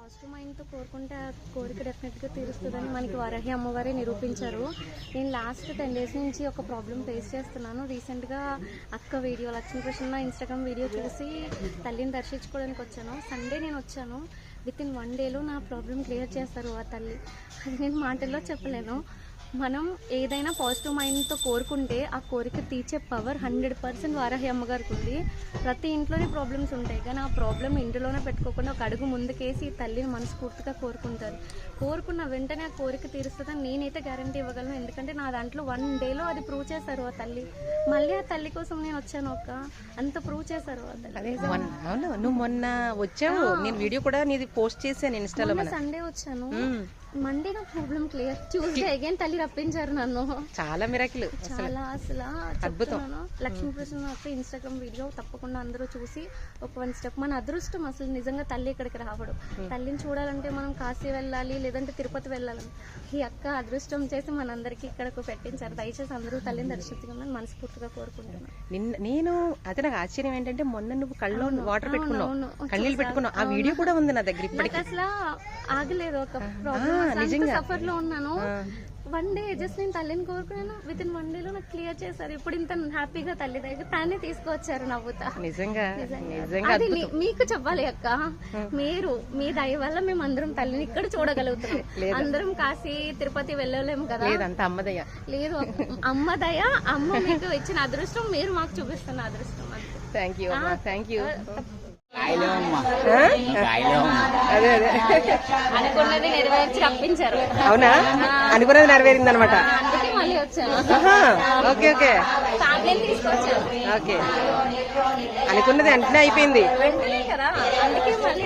Positive మైండ్తో కోరుకుంటే ఆ కోరిక డెఫినెట్గా తీరుస్తుందని మనకి వరహి అమ్మవారే నిరూపించారు. నేను లాస్ట్ టెన్ డేస్ నుంచి ఒక ప్రాబ్లం ఫేస్ చేస్తున్నాను. రీసెంట్గా అక్క వీడియో లక్ష్మీకృష్ణ ఇన్స్టాగ్రామ్ వీడియో చూసి తల్లిని దర్శించుకోవడానికి వచ్చాను. సండే నేను వచ్చాను. విత్ ఇన్ వన్ డేలో నా ప్రాబ్లం క్లియర్ చేస్తారు ఆ తల్లి. అది నేను మాటల్లో చెప్పలేను. మనం ఏదైనా పాజిటివ్ మైండ్తో కోరుకుంటే ఆ కోరిక తీర్చే పవర్ హండ్రెడ్ పర్సెంట్ వారాహి అమ్మగారికి ఉంది. ప్రతి ఇంట్లోనే ప్రాబ్లమ్స్ ఉంటాయి. కానీ ఆ ప్రాబ్లమ్ ఇంటిలోనే పెట్టుకోకుండా ఒక అడుగు ముందుకేసి తల్లిని మనస్ఫూర్తిగా కోరుకుంటారు. కోరుకున్న వెంటనే ఆ కోరిక తీరుస్తుందని నేనైతే గ్యారంటీ ఇవ్వగలను. ఎందుకంటే నా దాంట్లో వన్ డేలో అది ప్రూవ్ చేశారు ఆ తల్లి. మళ్ళీ ఆ తల్లి కోసం నేను వచ్చాను ఒక అంత ప్రూవ్ చేశారు నువ్వు మొన్న వచ్చావు. నేను వీడియో కూడా నీది పోస్ట్ చేశాను ఇన్స్టాలో సండే వచ్చాను. మండే నా ప్రాబ్లం క్లియర్. ట్యూస్డే అగైన్ తల్లి రప్పించారు నన్ను. చాలా మిరాకిల్ చాలా అసలు చెప్తున్నాను. లక్ష్మీకృష్ణ యొక్క ఇన్స్టాగ్రామ్ వీడియో తప్పకుండా అందరూ చూసి ఒక వన్ స్టెప్ మన అదృష్టం అసలు నిజంగా తల్లి ఇక్కడికి రావడం. తల్లిని చూడాలంటే మనం కాశీ వెళ్ళాలి లేదంటే తిరుపతి వెళ్ళాలి. ఈ అక్క అదృష్టం చేసి మనందరికీ ఇక్కడకు పెట్టించారు. దయచేసి అందరూ తల్లిని దర్శించుకోమని మనస్ఫూర్తిగా కోరుకుంటున్నాను. నిన్న నేను అదే నాకు ఆశ్చర్యం ఏంటంటే మొన్న నువ్వు కళ్ళలో వాటర్ పెట్టుకున్నావు. కన్నీళ్ళు పెట్టుకున్నావు. ఆ వీడియో కూడా ఉంది నా దగ్గర అసలు ఆగలేదు ఒక ప్రాబ్లం సఫర్లో ఉన్నాను. వన్ డే జస్ట్ నేను తల్లిని కోరుకున్నాను. విత్ ఇన్ వన్ డే లో నాకు క్లియర్ చేశారు. ఇప్పుడు ఇంత హ్యాపీగా తల్లి దగ్గర తానే తీసుకొచ్చారు నవ్వుతా. నిజంగా అది మీకు చెప్పాలి అక్క. మీరు మీ దయ వల్ల మేము అందరం తల్లిని ఇక్కడ చూడగలుగుతున్నాం. అందరం కాశీ తిరుపతి వెళ్ళలేము కదా. లేదంత అమ్మదయ్య లేదు అమ్మ దయ అమ్మ మీకు ఇచ్చిన అదృష్టం మీరు మాకు చూపిస్తున్న అదృష్టం థ్యాంక్ యూ థ్యాంక్ యూ అదే అదే. అనుకున్నది నెరవేర్చి రప్పించారు. అవునా? అనుకున్నది నెరవేరింది అనమాట అందుకే మళ్ళీ వచ్చాను. Okay okay. ఓకే. అనుకున్నది వెంటనే అయిపోయింది. వెంటనే కదా అందుకే మళ్ళీ